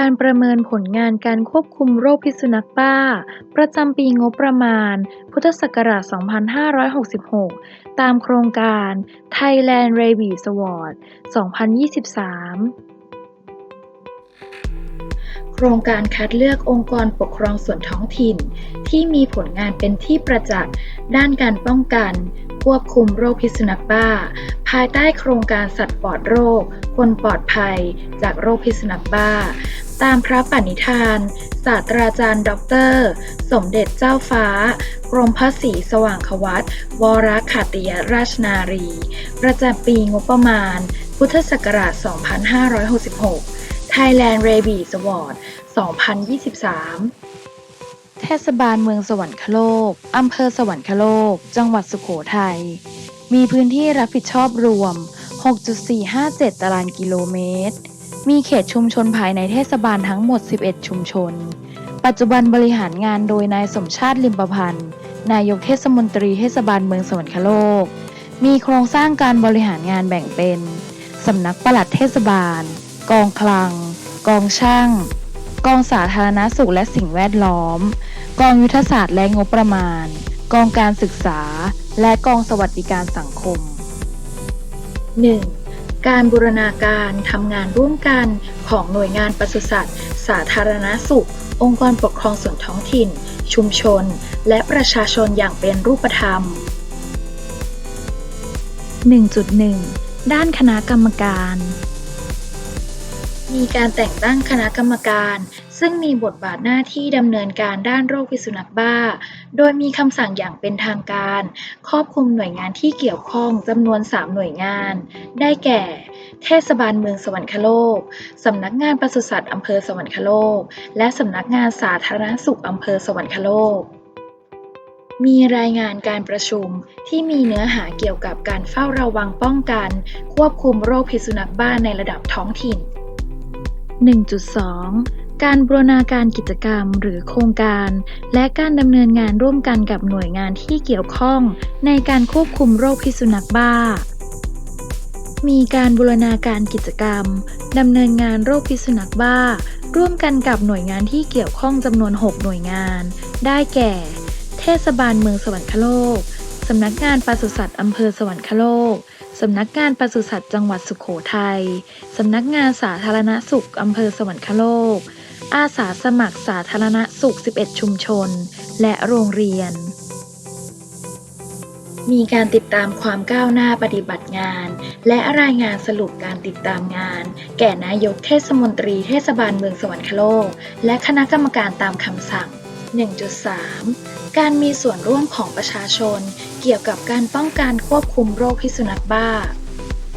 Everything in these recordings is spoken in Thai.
การประเมินผลงานการควบคุมโรคพิษสุนัขบ้า ประจำปีงบประมาณ พุทธศักราช 2566 ตามโครงการ Thailand Rabies Award 2023โครงการคัดเลือกองค์กรปกครองส่วนท้องถิ่น ที่มีผลงานเป็นที่ประจักษ์ด้านการป้องกัน ควบคุมโรคพิษสุนัขบ้า ภายใต้โครงการสัตว์ปลอดโรค คนปลอดภัยจากโรคพิษสุนัขบ้า ตามพระปณิธาน ศาสตราจารย์ด็อกเตอร์สมเด็จเจ้าฟ้า กรมพระศรีสว่างควัตวรขัตติยราชนารี ประจำปีงบประมาณ พุทธศักราช 2566 Thailand Rabies Award 2023เทศบาลเมืองสวรรคโลก อำเภอสวรรคโลก จังหวัดสุโขทัย มีพื้นที่รับผิดชอบรวม 6.457 ตารางกิโลเมตร มีเขตชุมชนภายในเทศบาลทั้งหมด 11 ชุมชน ปัจจุบันบริหารงานโดยนายสมชาติลิมประพันธ์ นายกเทศมนตรีเทศบาลเมืองสวรรคโลก มีโครงสร้างการบริหารงานแบ่งเป็น สำนักปลัดเทศบาล กองคลัง กองช่าง กองสาธารณสุขและสิ่งแวดล้อม กองยุทธศาสตร์และงบประมาณ กองการศึกษา และกองสวัสดิการสังคม 1. การบูรณาการทำงานร่วมกันของหน่วยงานปศุสัตว์ สาธารณสุข องค์กรปกครองส่วนท้องถิ่น ชุมชน และประชาชนอย่างเป็นรูปธรรม 1.1 ด้านคณะกรรมการ มีการแต่งตั้งคณะกรรมการ ซึ่งมีบทบาทหน้าที่ดำเนินการด้านโรคพิษสุนัขบ้า โดยมีคำสั่งอย่างเป็นทางการ ครอบคลุมหน่วยงานที่เกี่ยวข้องจำนวน 3 หน่วยงาน ได้แก่ เทศบาลเมืองสวรรคโลก สำนักงานปศุสัตว์อำเภอสวรรคโลก และสำนักงานสาธารณสุขอำเภอสวรรคโลกมีรายงานการประชุมที่มีเนื้อหาเกี่ยวกับการเฝ้าระวังป้องกัน ควบคุมโรคพิษสุนัขบ้าในระดับท้องถิ่น 1.2 การบูรณาการกิจกรรมหรือโครงการ และการดำเนินงานร่วมกันกับหน่วยงานที่เกี่ยวข้องในการควบคุมโรคพิษสุนัขบ้า มีการบูรณาการกิจกรรมดำเนินงานโรคพิษสุนัขบ้า ร่วมกันกับหน่วยงานที่เกี่ยวข้องจำนวน 6 หน่วยงาน ได้แก่ เทศบาลเมืองสวรรคโลกสำนักงานปศุสัตว์อำเภอสวรรคโลกสำนักงานปศุสัตว์จังหวัดสุโขทัย สำนักงานสาธารณสุขอำเภอสวรรคโลก อาสาสมัครสาธารณสุข 11 ชุมชน และโรงเรียน มีการติดตามความก้าวหน้าปฏิบัติงาน และรายงานสรุปการติดตามงาน แก่นายกเทศมนตรีเทศบาลเมืองสวรรคโลก และคณะกรรมการตามคำสั่ง 1.3 การมีส่วนร่วมของประชาชน เกี่ยวกับการป้องกันควบคุมโรคพิษสุนัขบ้า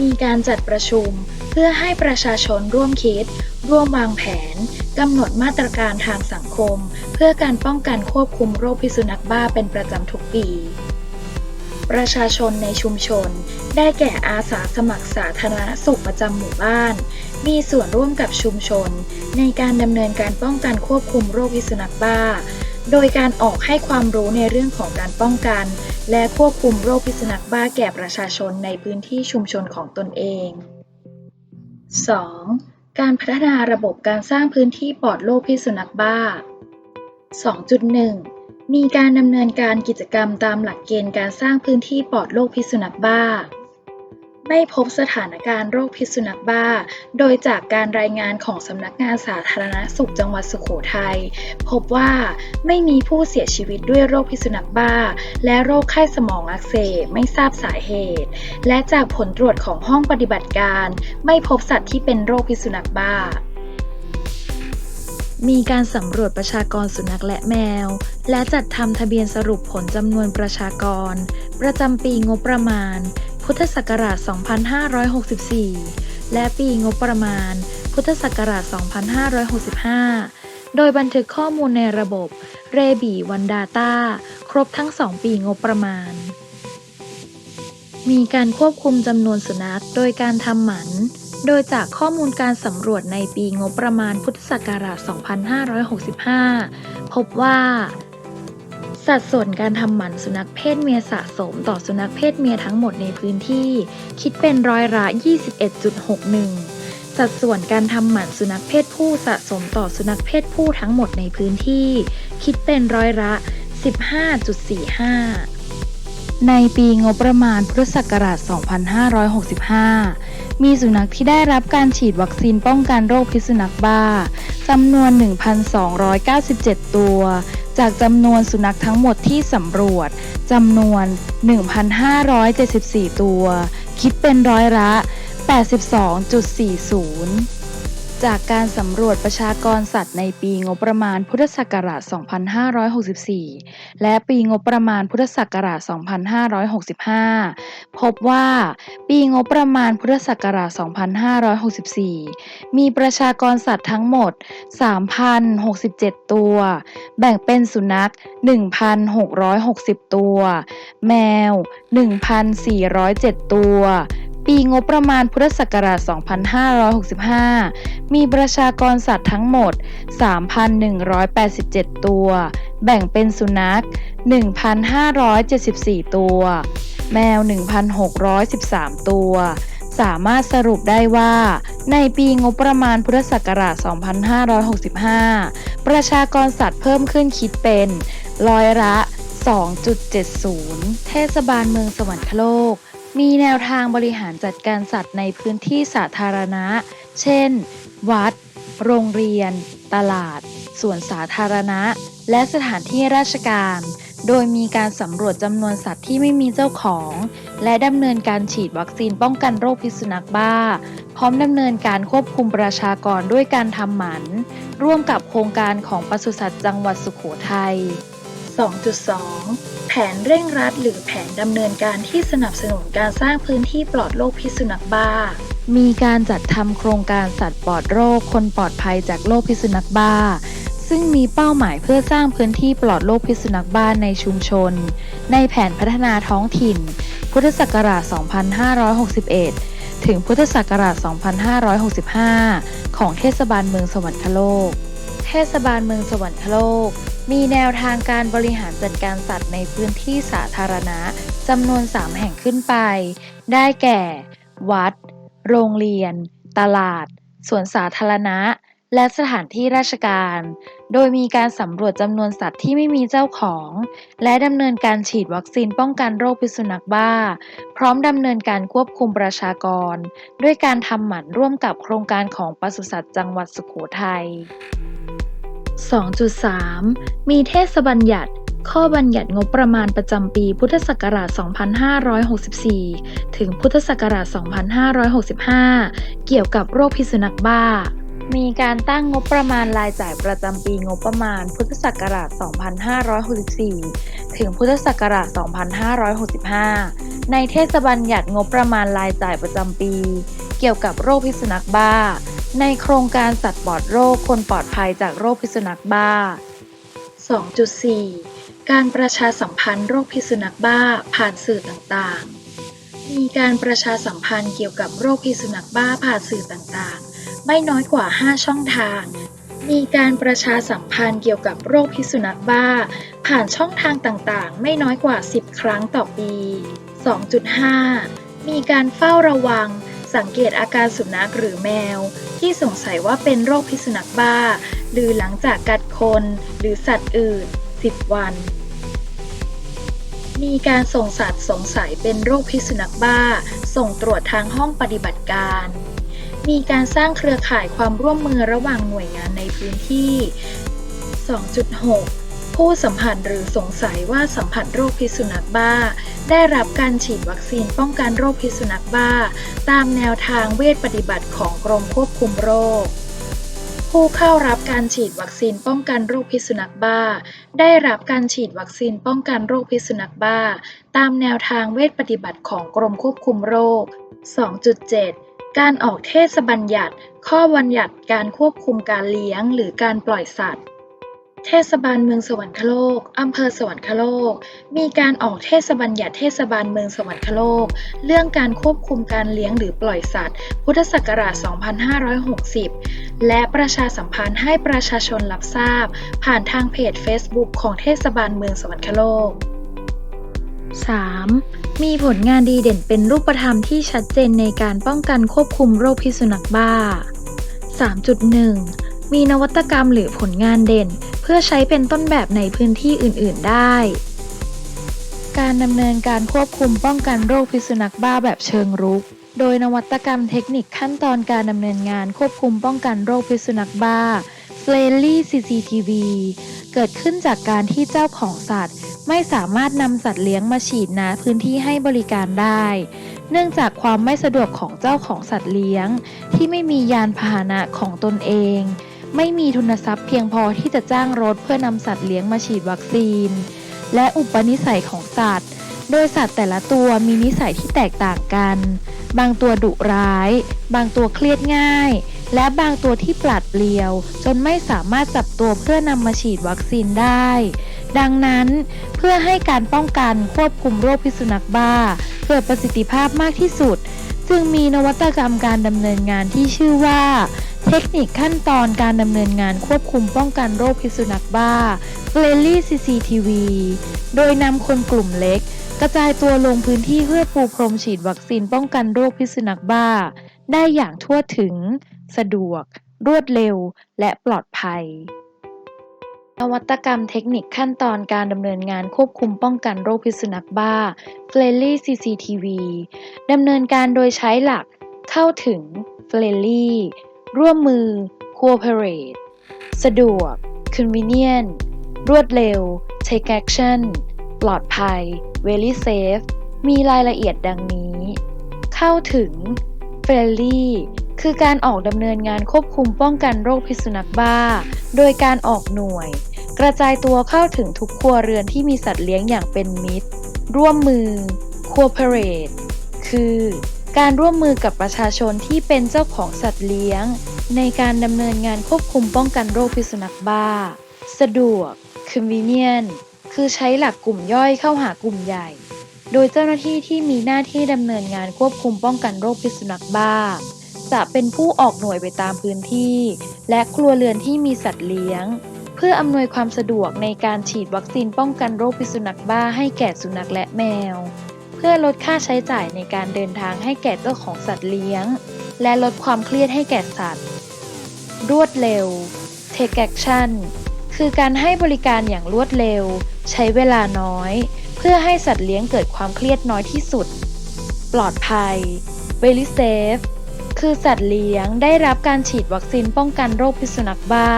มีการจัดประชุม เพื่อให้ประชาชนร่วมคิด ร่วมวางแผน กำหนดมาตรการทางสังคม เพื่อการป้องกันควบคุมโรคพิษสุนัขบ้าเป็นประจำทุกปี ประชาชนในชุมชน ได้แก่อาสาสมัครสาธารณสุขประจำหมู่บ้าน มีส่วนร่วมกับชุมชน ในการดำเนินการป้องกันควบคุมโรคพิษสุนัขบ้า โดยการออกให้ความรู้ในเรื่องของการป้องกัน และควบคุมโรคพิษสุนัขบ้าแก่ประชาชนในพื้นที่ชุมชนของตนเอง 2. การพัฒนาระบบการสร้างพื้นที่ปลอดโรคพิษสุนัขบ้า 2.1 มีการดำเนินการกิจกรรมตามหลักเกณฑ์การสร้างพื้นที่ปลอดโรคพิษสุนัขบ้า ไม่พบสถานการณ์โรคพิษสุนัขบ้า โดยจากการรายงานของสำนักงานสาธารณสุขจังหวัดสุโขทัยพบว่าไม่มีผู้เสียชีวิตด้วยโรคพิษสุนัขบ้า และโรคไข้สมองอักเสบไม่ทราบสาเหตุ และจากผลตรวจของห้องปฏิบัติการ ไม่พบสัตว์ที่เป็นโรคพิษสุนัขบ้ามีการสำรวจประชากรสุนัขและแมว และจัดทำทะเบียนสรุปผลจำนวนประชากร ประจำปีงบประมาณ พุทธศักราช 2564 และปีงบประมาณ พุทธศักราช 2565 โดยบันทึกข้อมูลในระบบเรบีวันดาต้าครบทั้ง 2 ปีงบประมาณ มีการควบคุมจำนวนสุนัขโดยการทำหมัน โดยจากข้อมูลการสำรวจในปีงบประมาณพุทธศักราช 2565 พบว่า สัดส่วนการทำหมันสุนัขเพศเมียสะสมต่อสุนัขเพศเมียทั้งหมดในพื้นที่ คิดเป็นร้อยละ 21.61 สัดส่วนการทำหมันสุนัขเพศผู้สะสมต่อสุนัขเพศผู้ทั้งหมดในพื้นที่ คิดเป็นร้อยละ 15.45 ในปีงบประมาณพุทธศักราช 2565 มีสุนัขที่ได้รับการฉีดวัคซีนป้องกันโรคพิษสุนัขบ้า จำนวน 1,297 ตัว จากจำนวนสุนัขทั้งหมดที่สำรวจจำนวน 1,574 ตัว คิดเป็นร้อยละ 82.40 จากการสำรวจประชากรสัตว์ในปีงบประมาณพุทธศักราช 2564 และปีงบประมาณพุทธศักราช 2565 พบว่าปีงบประมาณพุทธศักราช 2564 มีประชากรสัตว์ทั้งหมด 3,067 ตัว แบ่งเป็นสุนัข 1,660 ตัว แมว 1,407 ตัว ปีงบประมาณพุทธศักราช 2565 มีประชากรสัตว์ทั้งหมด 3,187 ตัว แบ่งเป็นสุนัข 1,574 ตัว แมว 1,613 ตัว สามารถสรุปได้ว่า ในปีงบประมาณพุทธศักราช 2565 ประชากรสัตว์เพิ่มขึ้นคิดเป็นร้อยละ 2.70 เทศบาลเมืองสวรรคโลก มีแนวทางบริหารจัดการสัตว์ในพื้นที่สาธารณะ เช่น วัด โรงเรียน ตลาด สวนสาธารณะ และสถานที่ราชการ โดยมีการสำรวจจำนวนสัตว์ที่ไม่มีเจ้าของ และดำเนินการฉีดวัคซีนป้องกันโรคพิษสุนัขบ้า พร้อมดำเนินการควบคุมประชากรด้วยการทำหมัน ร่วมกับโครงการของปศุสัตว์จังหวัดสุขโขทัย 2.2 ผนเร่งรัดหรือแผนดำเนินการที่สนับสนุนการสร้างพื้นที่ปลอดโรคพิษสุนัขบ้า มีการจัดทำโครงการสัตว์ปลอดโรค คนปลอดภัยจากโรคพิษสุนัขบ้า ซึ่งมีเป้าหมายเพื่อสร้างพื้นที่ปลอดโรคพิษสุนัขบ้าในชุมชน ในแผนพัฒนาท้องถิ่น พุทธศักราช 2561 ถึงพุทธศักราช 2565 ของเทศบาลเมืองสวรรคโลก เทศบาลเมืองสวรรคโลก มีแนวทางการบริหารจัดการสัตว์ในพื้นที่สาธารณะจำนวน 3 แห่งขึ้นไป ได้แก่ วัด โรงเรียน ตลาด สวนสาธารณะ และสถานที่ราชการ โดยมีการสำรวจจำนวนสัตว์ที่ไม่มีเจ้าของ และดำเนินการฉีดวัคซีนป้องกันโรคพิษสุนัขบ้า พร้อมดำเนินการควบคุมประชากร ด้วยการทำหมันร่วมกับโครงการของปศุสัตว์จังหวัดสุโขทัย 2.3 มีเทศบัญญัติ ข้อบัญญัติงบประมาณประจำปีพุทธศักราช 2564 ถึงพุทธศักราช 2565 เกี่ยวกับโรคพิษสุนัขบ้า มีการตั้งงบประมาณรายจ่ายประจำปีงบประมาณ พุทธศักราช 2564 ถึงพุทธศักราช 2565 ในเทศบัญญัติงบประมาณรายจ่ายประจำปี เกี่ยวกับโรคพิษสุนัขบ้า ในโครงการสัตว์ปลอดโรคคนปลอดภัยจากโรคพิษสุนัขบ้า 2.4 การประชาสัมพันธ์โรคพิษสุนัขบ้าผ่านสื่อต่างๆ มีการประชาสัมพันธ์เกี่ยวกับโรคพิษสุนัขบ้าผ่านสื่อต่างๆ ไม่น้อยกว่า 5 ช่องทาง มีการประชาสัมพันธ์เกี่ยวกับโรคพิษสุนัขบ้า ผ่านช่องทางต่างๆ ไม่น้อยกว่า 10 ครั้งต่อปี 2.5 มีการเฝ้าระวัง สังเกตอาการสุนัขหรือแมว ที่สงสัยว่าเป็นโรคพิษสุนัขบ้า หรือหลังจากกัดคนหรือสัตว์อื่น 10 วัน มีการส่งสัตว์สงสัยเป็นโรคพิษสุนัขบ้า ส่งตรวจทางห้องปฏิบัติการ มีการสร้างเครือข่ายความร่วมมือระหว่างหน่วยงานในพื้นที่ 2.6ผู้สัมผัสหรือสงสัยว่าสัมผัสโรคพิษสุนัขบ้า ได้รับการฉีดวัคซีนป้องกันโรคพิษสุนัขบ้า ตามแนวทางเวชปฏิบัติของกรมควบคุมโรค ผู้เข้ารับการฉีดวัคซีนป้องกันโรคพิษสุนัขบ้า ได้รับการฉีดวัคซีนป้องกันโรคพิษสุนัขบ้า ตามแนวทางเวชปฏิบัติของกรมควบคุมโรค 2.7การออกเทศบัญญัติ ข้อบัญญัติการควบคุมการเลี้ยง หรือการปล่อยสัตว์ เทศบาลเมืองสวรรคโลก อำเภอสวรรคโลก มีการออกเทศบัญญัติเทศบาลเมืองสวรรคโลก เรื่องการควบคุมการเลี้ยงหรือปล่อยสัตว์ พุทธศักราช 2560 และประชาสัมพันธ์ให้ประชาชนรับทราบ ผ่านทางเพจ Facebook ของเทศบาลเมืองสวรรคโลก 3. มีผลงานดีเด่นเป็นรูปธรรมที่ชัดเจนในการป้องกันควบคุมโรคพิษสุนัขบ้า 3.1 มีนวัตกรรมหรือผลงานเด่น เพื่อใช้เป็นต้นแบบในพื้นที่อื่น ๆ ได้ การดำเนินการควบคุมป้องกันโรคพิษสุนัขบ้าแบบเชิงรุก โดยนวัตกรรมเทคนิคขั้นตอนการดำเนินงานควบคุมป้องกันโรคพิษสุนัขบ้า f l a l y CCTV เกิดขึ้นจากการที่เจ้าของสัตว์ ไม่สามารถนำสัตว์เลี้ยงมาฉีดณพื้นที่ให้บริการได้ เนื่องจากความไม่สะดวกของเจ้าของสัตว์เลี้ยง ที่ไม่มียานพาหนะของตนเอง ไม่มีทุนทรัพย์เพียงพอที่จะจ้างรถเพื่อนำสัตว์เลี้ยงมาฉีดวัคซีน และอุปนิสัยของสัตว์ โดยสัตว์แต่ละตัวมีนิสัยที่แตกต่างกัน บางตัวดุร้าย บางตัวเครียดง่าย และบางตัวที่ปลัดเปลี่ยว จนไม่สามารถจับตัวเพื่อนำมาฉีดวัคซีนได้ ดังนั้นเพื่อให้การป้องกันควบคุมโรคพิษสุนัขบ้า เกิดประสิทธิภาพมากที่สุด จึงมีนวัตกรรมการดำเนินงานที่ชื่อว่า ทคนิคขั้นตอนการดำเนินงานควบคุมป้องกันโรคพิษสุนัขบ้า f l a l y CCTV โดยนำคนกลุ่มเล็ก กระจายตัวลงพื้นที่เพื่อปูพรมฉีดวัคซีนป้องกันโรคพิษสุนัขบ้า ได้อย่างทั่วถึง สะดวก รวดเร็ว และปลอดภัยนวัตกรรมเทคนิคขั้นตอนการดำเนินงานควบคุมป้องกันโรคพิษสุนัขบ้า f l a l y CCTV ดำเนินการโดยใช้หลัก เข้าถึง f l a l y ร่วมมือ cooperate สะดวก convenient รวดเร็ว take action ปลอดภัย very safe มีรายละเอียดดังนี้ เข้าถึง friendly คือการออกดำเนินงานควบคุมป้องกันโรคพิษสุนัขบ้า โดยการออกหน่วย กระจายตัวเข้าถึงทุกครัวเรือนที่มีสัตว์เลี้ยงอย่างเป็นมิตร ร่วมมือ cooperate คือ การร่วมมือกับประชาชนที่เป็นเจ้าของสัตว์เลี้ยง ในการดำเนินงานควบคุมป้องกันโรคพิษสุนัขบ้า สะดวก convenient คือใช้หลักกลุ่มย่อยเข้าหากลุ่มใหญ่ โดยเจ้าหน้าที่ที่มีหน้าที่ดำเนินงานควบคุมป้องกันโรคพิษสุนัขบ้า จะเป็นผู้ออกหน่วยไปตามพื้นที่ และครัวเรือนที่มีสัตว์เลี้ยง เพื่ออำนวยความสะดวกในการฉีดวัคซีนป้องกันโรคพิษสุนัขบ้าให้แก่สุนัขและแมว พื่อลดค่าใช้จ่ายในการเดินทางให้แก่เจ้าของสัตว์เลี้ยง และลดความเครียดให้แก่สัตว์ รวดเร็ว take action คือการให้บริการอย่างรวดเร็ว ใช้เวลาน้อย เพื่อให้สัตว์เลี้ยงเกิดความเครียดน้อยที่สุด ปลอดภัย very safe คือสัตว์เลี้ยงได้รับการฉีดวัคซีนป้องกันโรคพิษสุนัขบ้า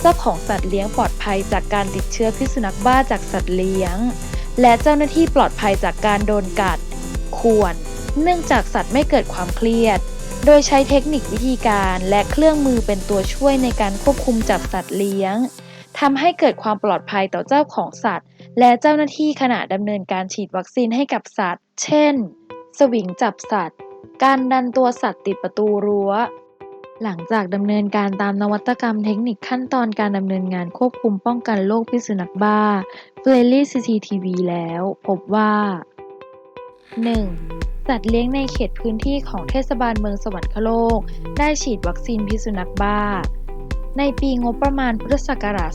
เจ้าของสัตว์เลี้ยงปลอดภัยจากการติดเชื้อพิษสุนัขบ้าจากสัตว์เลี้ยง และเจ้าหน้าที่ปลอดภัยจากการโดนกัดข่วนเนื่องจากสัตว์ไม่เกิดความเครียด โดยใช้เทคนิควิธีการและเครื่องมือเป็นตัวช่วยในการควบคุมจับสัตว์เลี้ยงทำให้เกิดความปลอดภัยต่อเจ้าของสัตว์ และเจ้าหน้าที่ขณะดำเนินการฉีดวัคซีนให้กับสัตว์ เช่น สวิงจับสัตว์ การดันตัวสัตว์ติดประตูรั้ว หลังจากดำเนินการตามนวัตกรรมเทคนิคขั้นตอนการดำเนินงานควบคุมป้องกันโรคพิษสุนัขบ้า f l a l y CCTV แล้ว พบว่า 1. สัตว์เลี้ยงในเขตพื้นที่ของเทศบาลเมืองสวรรคโลก ได้ฉีดวัคซีนพิษสุนัขบ้า ในปีงบประมาณพุทธศักราช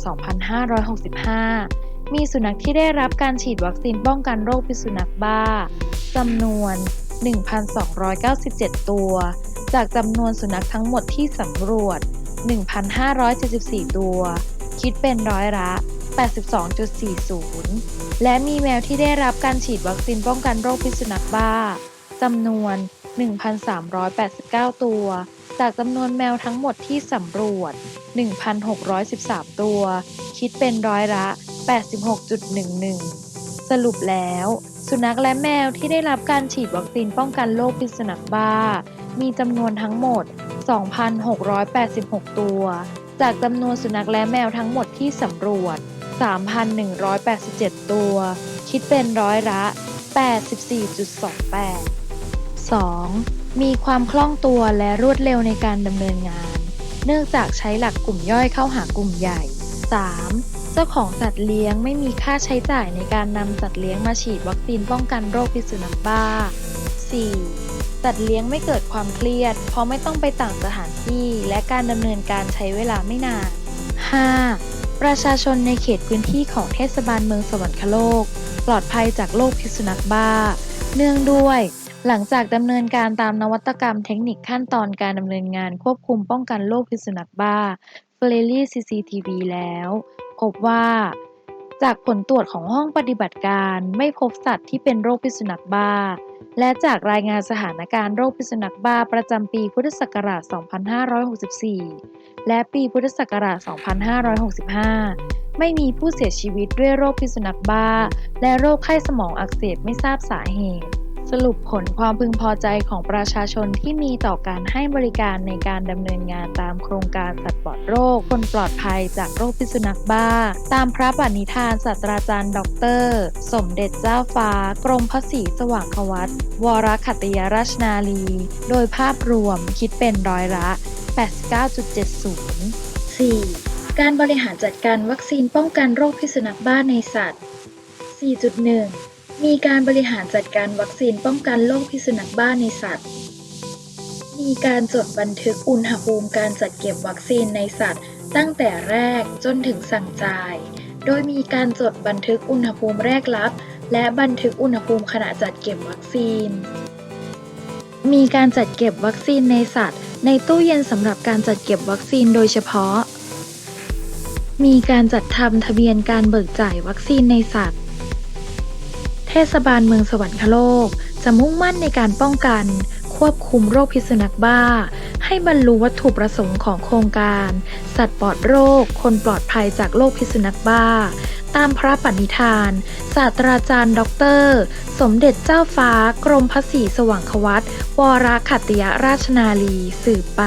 2565 มีสุนัขที่ได้รับการฉีดวัคซีนป้องกันโรคพิษสุนัขบ้าจำนวน 1,297 ตัว จากจำนวนสุนัขทั้งหมดที่สำรวจ 1,574 ตัว คิดเป็นร้อยละ 82.40 และมีแมวที่ได้รับการฉีดวัคซีนป้องกันโรคพิษสุนัขบ้าจำนวน 1,389 ตัว จากจำนวนแมวทั้งหมดที่สำรวจ 1,613 ตัว คิดเป็นร้อยละ 86.11 สรุปแล้ว สุนัขและแมวที่ได้รับการฉีดวัคซีนป้องกันโรคพิษสุนัขบ้า มีจำนวนทั้งหมด 2,686 ตัว จากจำนวนสุนัขและแมวทั้งหมดที่สำรวจ 3,187 ตัว คิดเป็นร้อยละ 84.28 2. มีความคล่องตัวและรวดเร็วในการดำเนินงาน เนื่องจากใช้หลักกลุ่มย่อยเข้าหากลุ่มใหญ่ 3. เจ้าของสัตว์เลี้ยงไม่มีค่าใช้จ่ายในการนำสัตว์เลี้ยงมาฉีดวัคซีนป้องกันโรคพิษสุนัขบ้า 4. สัตว์เลี้ยงไม่เกิดความเครียด เพราะไม่ต้องไปต่างสถานที่ และการดำเนินการใช้เวลาไม่นาน 5. ประชาชนในเขตพื้นที่ของเทศบาลเมืองสวรรคโลก ปลอดภัยจากโรคพิษสุนัขบ้า เนื่องด้วย หลังจากดำเนินการตามนวัตกรรมเทคนิคขั้นตอนการดำเนินงานควบคุมป้องกันโรคพิษสุนัขบ้าเฟรลี่ CCTV แล้วพบว่าจากผลตรวจของห้องปฏิบัติการไม่พบสัตว์ที่เป็นโรคพิษสุนัขบ้า และจากรายงานสถานการณ์โรคพิษสุนัขบ้าประจำปีพุทธศักราช 2564 และปีพุทธศักราช 2565 ไม่มีผู้เสียชีวิตด้วยโรคพิษสุนัขบ้า และโรคไข้สมองอักเสบไม่ทราบสาเหตุ สรุปผลความพึงพอใจของประชาชนที่มีต่อการให้บริการในการดำเนินงานตามโครงการสัตว์ปลอดโรค คนปลอดภัยจากโรคพิษสุนัขบ้า ตามพระปณิธานศาสตราจารย์ดอกเตอรสมเด็จเจ้าฟ้า กรมพระศรีสว่างควัตวรขัตยราชนาลี โดยภาพรวมคิดเป็นร้อยละ 89.70 4. การบริหารจัดการวัคซีนป้องกันโรคพิษสุนัขบ้าในสัตว์ 4.1 มีการบริหารจัดการวัคซีนป้องกันโรคพิษสุนัขบ้าในสัตว์ มีการจดบันทึกอุณหภูมิการจัดเก็บวัคซีนในสัตว์ ตั้งแต่แรกจนถึงสั่งจ่าย โดยมีการจดบันทึกอุณหภูมิแรกรับ และบันทึกอุณหภูมิขณะจัดเก็บวัคซีน มีการจัดเก็บวัคซีนในสัตว์ ในตู้เย็นสำหรับการจัดเก็บวัคซีนโดยเฉพาะ มีการจัดทำทะเบียนการเบิกจ่ายวัคซีนในสัตว์ เทศบาลเมืองสวรรคโลก จะมุ่งมั่นในการป้องกัน ควบคุมโรคพิษสุนัขบ้า ให้บรรลุวัตถุประสงค์ของโครงการ สัตว์ปลอดโรค คนปลอดภัยจากโรคพิษสุนัขบ้า ตามพระปณิธาน ศาสตราจารย์ดอกเตอรสมเด็จเจ้าฟ้ากรมพระศรีสว่างควัตวรขัตติยราชนาลี สืบไป